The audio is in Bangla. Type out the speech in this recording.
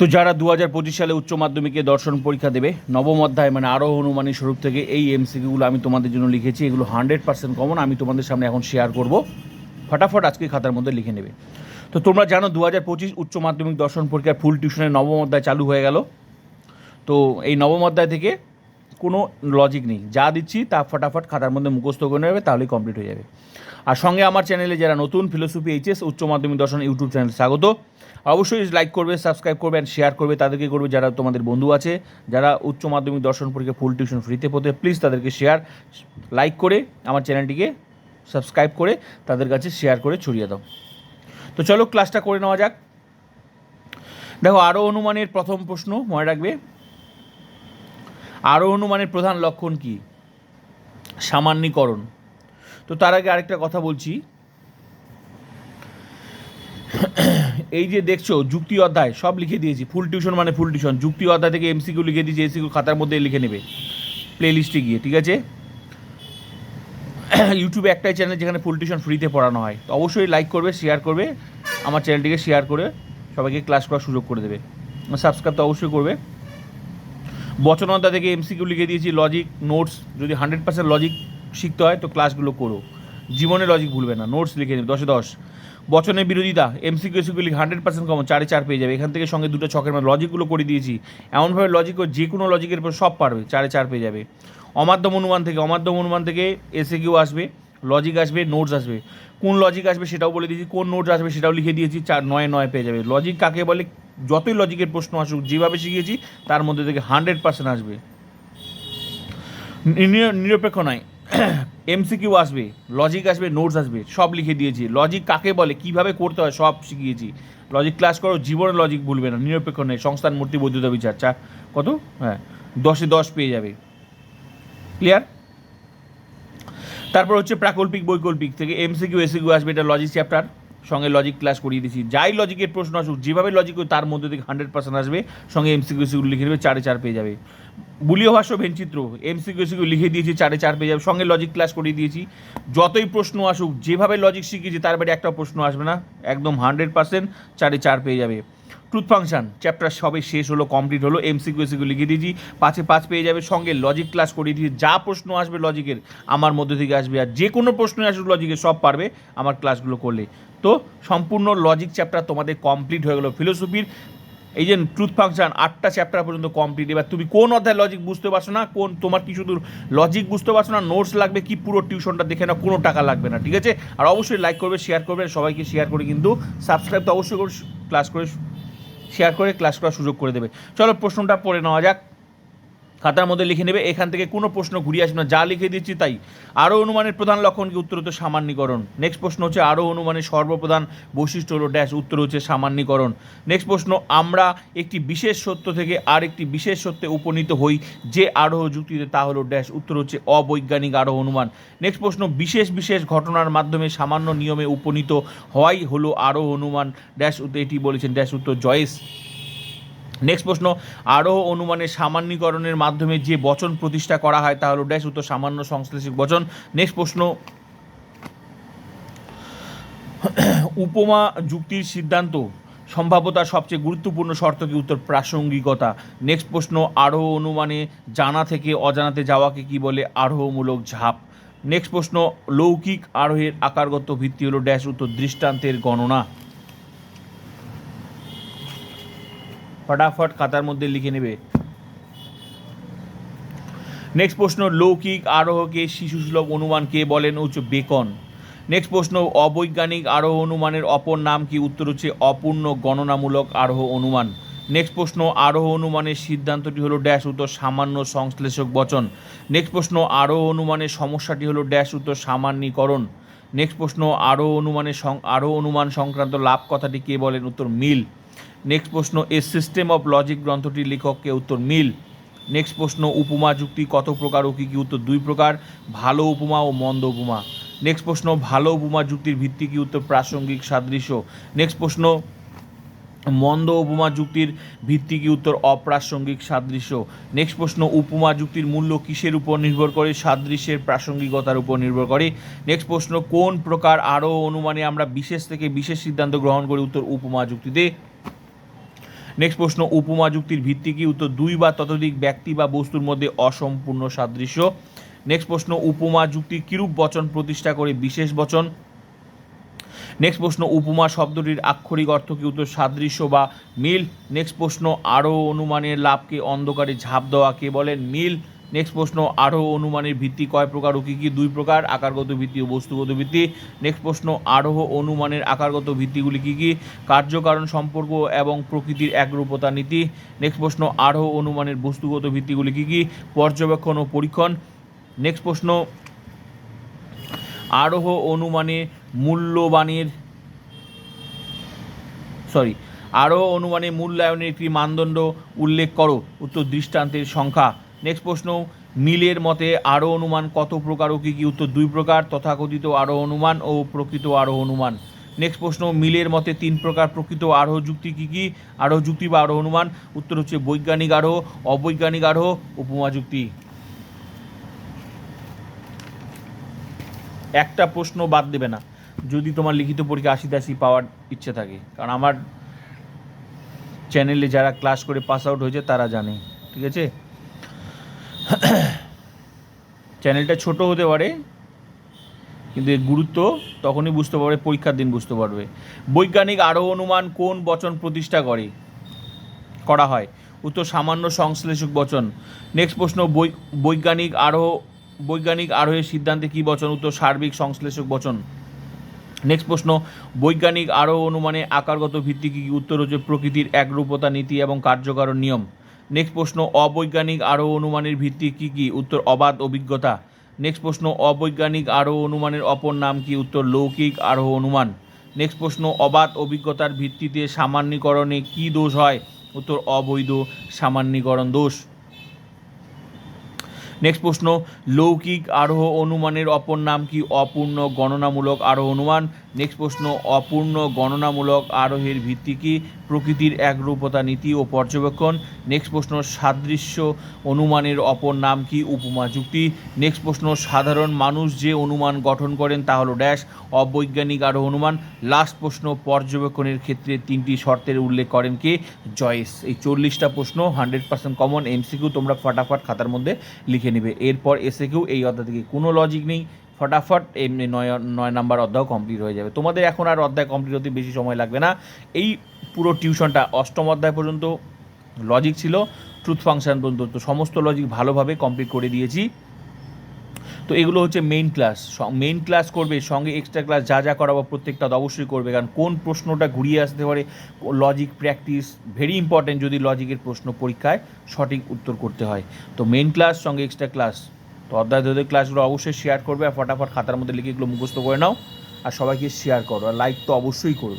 তো যারা দু হাজার পঁচিশ সালে উচ্চ মাধ্যমিকে দর্শন পরীক্ষা দেবে, নবম অধ্যায় মানে আরও হনুমানী স্বরূপ থেকে এই এমসিকিউগুলো আমি তোমাদের জন্য লিখেছি, এগুলো হান্ড্রেড পার্সেন্ট কমন আমি তোমাদের সামনে এখন শেয়ার করব। ফটাফট আজকে খাতার মধ্যে লিখে নেবে। তো তোমরা জানো দু হাজার পঁচিশ উচ্চ মাধ্যমিক দর্শন পরীক্ষার ফুল টিউশনের নবম অধ্যায় চালু হয়ে গেল। তো এই নবম অধ্যায় থেকে কোনো লজিক নেই, যা দিচ্ছি তা ফটাফট খাতার মধ্যে মুখস্থ করে নেবে, তাহলেই কমপ্লিট হয়ে যাবে। আর সঙ্গে আমার চ্যানেলে যারা নতুন ফিলোসফি এইচএস উচ্চ মাধ্যমিক দর্শন ইউটিউব চ্যানেল স্বাগত। অবশ্যই লাইক করবে সাবস্ক্রাইব করবে অ্যান্ড শেয়ার করবে, তাদেরকে করবে যারা তোমাদের বন্ধু আছে। যারা উচ্চ মাধ্যমিক দর্শন পরীক্ষা ফুল টিউশন ফ্রিতে পড়তে প্লিজ তাদেরকে শেয়ার লাইক করে আমার চ্যানেলটিকে সাবস্ক্রাইব করে তাদের কাছে শেয়ার করে ছড়িয়ে দাও। তো চলো ক্লাসটা করে নেওয়া যাক। দেখো, আরও অনুমানের প্রথম প্রশ্ন মনে রাখবে। আরও অনুমানের প্রধান লক্ষণ কি? সামান্যীকরণ। তো তার আগে আরেকটা কথা বলছি। এই যে দেখছ, যুক্তি অধ্যায়, সব লিখে দিয়েছি। ফুল টিউশন মানে ফুল টিউশন যুক্তি অধ্যায় থেকে এমসিকিউ লিখে দিয়েছি এমসিকিউ খাতার মধ্যে লিখে নেবে। প্লে লিস্টে গিয়ে, ঠিক আছে? ইউটিউবে একটাই চ্যানেল যেখানে ফুল টিউশন ফ্রিতে পড়ানো হয়। তো অবশ্যই লাইক করবে শেয়ার করবে, আমার চ্যানেলটিকে শেয়ার করে সবাইকে ক্লাস করার সুযোগ করে দেবে। সাবস্ক্রাইব তো অবশ্যই করবে। বচনতা থেকে এমসিকিউ লিখে দিয়েছি লজিক নোটস যদি হান্ড্রেড পার্সেন্ট লজিক শিখতে হয়, তো ক্লাসগুলো করো। জীবনে লজিক ভুলবে না নোটস লিখে নেবে, দশে দশ। বচনের বিরোধিতা এমসিকিউ এসিকিউ লিখে হান্ড্রেড পার্সেন্ট কমন চারে চার পেয়ে যাবে। এখান থেকে সঙ্গে দুটো ছকের মধ্যে লজিকগুলো করে দিয়েছি। এমনভাবে লজিক যে কোনো লজিকের উপর সব পারবে, চারে চার পেয়ে যাবে। অমাধ্যম অনুমান থেকে, অমাধ্যম অনুমান থেকে এসে কিউ আসবে লজিক আসবে নোটস আসবে। কোন লজিক আসবে সেটাও বলে দিয়েছি, কোন নোটস আসবে সেটাও লিখে দিয়েছি, চার, নয় নয় পেয়ে যাবে। লজিক কাকে বলে? যতই লজিকের প্রশ্ন আসুক, যেভাবে শিখিয়েছি তার মধ্যে থেকে হান্ড্রেড পার্সেন্ট আসবে। নিরপেক্ষ নয় এমসিকিউ আসবে লজিক আসবে নোটস আসবে, সব লিখে দিয়েছি। লজিক কাকে বলে, কীভাবে করতে হয়, সব শিখিয়েছি। লজিক ক্লাস করো, জীবনে লজিক ভুলবে না, নিরপেক্ষ নেই সংস্থান, মূর্তি বৈধতা বিচার চা কত? হ্যাঁ দশে দশ পেয়ে যাবে। ক্লিয়ার তারপর হচ্ছে প্রাকল্পিক, বৈকল্পিক থেকে এমসিকিউ এসিকিউ আসবে, এটা লজিক চ্যাপ্টার সঙ্গে লজিক ক্লাস করিয়ে দিয়েছি। যাই লজিকের প্রশ্ন আসুক, যেভাবে লজিক তার মধ্যে থেকে হান্ড্রেড পার্সেন্ট আসবে, সঙ্গে এমসিকিউসিগুলো লিখে নেবে, চারে চার পেয়ে যাবে। বুলীয় ভাষ্য ভেনচিত্র এমসিকিউসিগুলো লিখে দিয়েছি, চারে চার পেয়ে যাবে, সঙ্গে লজিক ক্লাস করিয়ে দিয়েছি। যতই প্রশ্ন আসুক, যেভাবে লজিক শিখিয়েছি তার বাড়ি একটা প্রশ্ন আসবে না, একদম হান্ড্রেড পার্সেন্ট চারে চার পেয়ে যাবে। ট্রুথ ফাংশন চ্যাপ্টার সবে শেষ হলো কমপ্লিট হলো এমসিকিউ এসিকিউ লিখে দিয়েছি। পাঁচে পাঁচ পেয়ে যাবে, সঙ্গে লজিক ক্লাস করিয়ে দিয়েছি। যা প্রশ্ন আসবে লজিকের আমার মধ্যে থেকে আসবে। আর যে কোনো প্রশ্ন আসবে লজিকের সব পারবে আমার ক্লাসগুলো করলে। তো সম্পূর্ণ লজিক চ্যাপ্টার তোমাদের কমপ্লিট হয়ে গেলো ফিলোসফির এই যে ট্রুথ ফাংশন আটটা চ্যাপ্টার পর্যন্ত কমপ্লিট এবার তুমি কোন অধ্যায় লজিক বুঝতে পারছ না? কোন, তোমার কি শুধু লজিক বুঝতে পারছ না? নোটস লাগবে কি? পুরো টিউশনটা দেখে না কোনো টাকা লাগবে না, ঠিক আছে? আর অবশ্যই লাইক করবে শেয়ার করবে, সবাইকে শেয়ার করে কিন্তু সাবস্ক্রাইব তো অবশ্যই ক্লাস করে শেয়ার করে ক্লাস করার সুযোগ করে দেবে। চলো প্রশ্নটা পড়ে নেওয়া যাক। খাতার মধ্যে লিখে নেবে, এখান থেকে কোনো প্রশ্ন ঘুরিয়ে আসবে না, যা লিখে দিচ্ছি তাই। আরও অনুমানের প্রধান লক্ষণ কি উত্তর হচ্ছে সামান্যীকরণ। নেক্সট প্রশ্ন হচ্ছে, আরও অনুমানের সর্বপ্রধান বৈশিষ্ট্য হলো ড্যাশ উত্তর হচ্ছে সামান্যীকরণ। নেক্সট প্রশ্ন, আমরা একটি বিশেষ সত্য থেকে আর একটি বিশেষ সত্যে উপনীত হই, যে আরোহ যুক্তিতে তা হলো ড্যাশ উত্তর হচ্ছে অবৈজ্ঞানিক আরোহ অনুমান। নেক্সট প্রশ্ন, বিশেষ বিশেষ ঘটনার মাধ্যমে সামান্য নিয়মে উপনীত হওয়াই হলো আরোহ অনুমান। ড্যাশ উত্তর এটি বলেছেন ড্যাশ উত্তর জয়েস নেক্সট প্রশ্ন আরোহ অনুমানের সামান্যীকরণের মাধ্যমে যে বচন প্রতিষ্ঠা করা হয় তা হলো ড্যাশ উত্তর সামান্য সংশ্লেষিক বচন। নেক্সট প্রশ্ন, উপমা যুক্তির সিদ্ধান্ত সম্ভাব্যতার সবচেয়ে গুরুত্বপূর্ণ শর্ত কি? উত্তর, প্রাসঙ্গিকতা। নেক্সট প্রশ্ন আরোহ অনুমানে জানা থেকে অজানাতে যাওয়াকে কি বলে আরোহমূলক ঝাঁপ? নেক্সট প্রশ্ন, লৌকিক আরোহের আকারগত ভিত্তি হলো ড্যাশ উত্তর দৃষ্টান্তের গণনা। ফটাফট খাতার মধ্যে লিখে নেবে নেক্সট প্রশ্ন লৌকিক আরোহকে শিশুসুলভ অনুমান কে বলেন উচ্চ বেকন নেক্সট প্রশ্ন অবৈজ্ঞানিক আরোহ অনুমানের অপর নাম কি উত্তর হচ্ছে অপূর্ণ গণনামূলক আরোহ অনুমান নেক্সট প্রশ্ন আরোহ অনুমানের সিদ্ধান্তটি হলো ড্যাশ উত্তর সামান্য সংশ্লেষক বচন নেক্সট প্রশ্ন আরোহ অনুমানের সমস্যাটি হলো ড্যাশ উত্তর সামান্যীকরণ নেক্সট প্রশ্ন আরোহ অনুমানের আরোহ অনুমান সংক্রান্ত লাভ কথাটি কে বলেন? উত্তর মিল। নেক্সট প্রশ্ন, এ সিস্টেম অফ লজিক গ্রন্থটির লেখককে উত্তর মিল? নেক্সট প্রশ্ন, উপমা, যুক্তি কত প্রকার ও কী কী উত্তর দুই প্রকার? ভালো উপমা ও মন্দ উপমা। নেক্সট প্রশ্ন, ভালো উপমা, যুক্তির ভিত্তি কি উত্তর প্রাসঙ্গিক সাদৃশ্য? নেক্সট প্রশ্ন, মন্দ উপমা, যুক্তির ভিত্তি কি উত্তর অপ্রাসঙ্গিক সাদৃশ্য? নেক্সট প্রশ্ন, উপমা, যুক্তির মূল্য কিসের উপর নির্ভর করে? সাদৃশ্যের প্রাসঙ্গিকতার উপর নির্ভর করে। নেক্সট প্রশ্ন, কোন প্রকার আরও অনুমানে আমরা বিশেষ থেকে বিশেষ সিদ্ধান্ত গ্রহণ করি? উত্তর, উপমা, যুক্তিতে। নেক্সট প্রশ্ন, উপমা যুক্তির ভিত্তি কি? উত্তর দুই বা ততোধিক ব্যক্তি বা বস্তুর মধ্যে অসম্পূর্ণ সাদৃশ্য। নেক্সট প্রশ্ন, উপমা যুক্তি কিরূপ বচন প্রতিষ্ঠা করে বিশেষ বচন? নেক্সট প্রশ্ন, উপমা শব্দটির আক্ষরিক অর্থ কি? উত্তর, সাদৃশ্য বা মিল। নেক্সট প্রশ্ন, আরও অনুমানের লাভকে অন্ধকারে ঝাঁপ দেওয়া কে বলেন? মিল। নেক্সট প্রশ্ন, আরও অনুমানের ভিত্তি কয় প্রকার ও কী কী দুই প্রকার? আকারগত ভিত্তি ও বস্তুগত ভিত্তি। নেক্সট প্রশ্ন আরোহ অনুমানের আকারগত ভিত্তিগুলি কী কী? কার্যকারণ সম্পর্ক এবং প্রকৃতির একরূপতা নীতি। নেক্সট প্রশ্ন আরোহ অনুমানের বস্তুগত ভিত্তিগুলি কী কী? পর্যবেক্ষণ ও পরীক্ষণ। নেক্সট প্রশ্ন আরোহ অনুমানে মূল্যবানের সরি আরও অনুমানে মূল্যায়নের একটি মানদণ্ড উল্লেখ করো। উত্তর, দৃষ্টান্তের সংখ্যা। নেক্সট প্রশ্ন, মিলের মতে আরও অনুমান কত প্রকার ও কী কী? উত্তর দুই প্রকার, তথাকথিত আরও অনুমান ও প্রকৃত আরও অনুমান। নেক্সট প্রশ্ন, মিলের মতে তিন প্রকার প্রকৃত আরোহ যুক্তি কী কী? আরোহ যুক্তি বা আরোহ অনুমান। উত্তর হচ্ছে বৈজ্ঞানিক আরোহ অবৈজ্ঞানিক আরোহ উপমা যুক্তি। একটা প্রশ্ন বাদ দেবে না। যদি তোমার লিখিত পরীক্ষা আশি আশি পাওয়ার ইচ্ছে থাকে। কারণ আমার চ্যানেলে যারা ক্লাস করে পাস আউট হয়েছে, তারা জানে। ঠিক আছে? চ্যানেলটা ছোট হতে পারে, কিন্তু এর গুরুত্ব তখনই বুঝতে পারবে, পরীক্ষার দিন বুঝতে পারবে। বৈজ্ঞানিক আরও অনুমান কোন বচন প্রতিষ্ঠা করে? করা হয়। উত্তর সামান্য সংশ্লেষক বচন। নেক্সট প্রশ্ন বৈজ্ঞানিক আরোহ বৈজ্ঞানিক আরোহের সিদ্ধান্তে কী বচন? উত্তর, সার্বিক সংশ্লেষক বচন। নেক্সট প্রশ্ন, বৈজ্ঞানিক আরোহ অনুমানে আকারগত ভিত্তি কী? উত্তর হচ্ছে প্রকৃতির একরূপতা, নীতি এবং কার্যকারণ নিয়ম। নেক্সট প্রশ্ন, অবৈজ্ঞানিক আরও অনুমানের ভিত্তি কী কী? উত্তর, অবাধ অভিজ্ঞতা। নেক্সট প্রশ্ন, অবৈজ্ঞানিক আরও অনুমানের অপর নাম কি? উত্তর, লৌকিক আরও অনুমান। নেক্সট প্রশ্ন, অবাধ অভিজ্ঞতার ভিত্তিতে সামান্যীকরণে কি দোষ হয়? উত্তর, অবৈধ সামান্যীকরণ দোষ। নেক্সট প্রশ্ন, লৌকিক আরোহ অনুমানের অপর নাম কি? অপূর্ণ গণনামূলক আরোহ অনুমান। নেক্সট প্রশ্ন, অপূর্ণ গণনামূলক আরোহের ভিত্তি কি? প্রকৃতির একরূপতা নীতি ও পর্যবেক্ষণ। নেক্সট প্রশ্ন, সাদৃশ্য অনুমানের অপর নাম কি? উপমা যুক্তি। নেক্সট প্রশ্ন, সাধারণ মানুষ যে অনুমান গঠন করেন তা হলো ড্যাশ, অবৈজ্ঞানিক আরোহ অনুমান। লাস্ট প্রশ্ন, পর্যবেক্ষণের ক্ষেত্রে তিনটি শর্তের উল্লেখ করেন কে? জয়েস। এই চল্লিশটা প্রশ্ন, হান্ড্রেড পার্সেন্ট কমন, এমসিকিউ, তোমরা ফটাফট খাতার মধ্যে লিখে নেবে। এরপর এসে কেউ এই অধ্যায় থেকে কোনো লজিক নেই। ফটাফট এমনি নয় নয় নাম্বার অধ্যায় কমপ্লিট হয়ে যাবে। তোমাদের এখন আর অধ্যায় কমপ্লিট হতে বেশি সময় লাগবে না। এই পুরো টিউশনটা অষ্টম অধ্যায় পর্যন্ত লজিক ছিল। ট্রুথ ফাংশন পর্যন্ত। সমস্ত লজিক ভালোভাবে কমপ্লিট করে দিয়েছি। তো এগুলো হচ্ছে মেইন ক্লাস মেইন ক্লাস করবে, সঙ্গে এক্সট্রা ক্লাস যা যা করাবো প্রত্যেকটা অবশ্যই করবে। কারণ কোন প্রশ্নটা ঘুরিয়ে আসতে পারে লজিক প্র্যাকটিস ভেরি ইম্পর্টেন্ট যদি লজিকের প্রশ্ন পরীক্ষায় সঠিক উত্তর করতে হয়। তো মেইন ক্লাস সঙ্গে এক্সট্রা ক্লাস তো অধ্যায় ক্লাসগুলো অবশ্যই শেয়ার করবে আর ফটাফট খাতার মধ্যে লিখে এগুলো মুখস্থ করে নাও। আর সবাইকে শেয়ার করো। আর লাইক তো অবশ্যই করবে।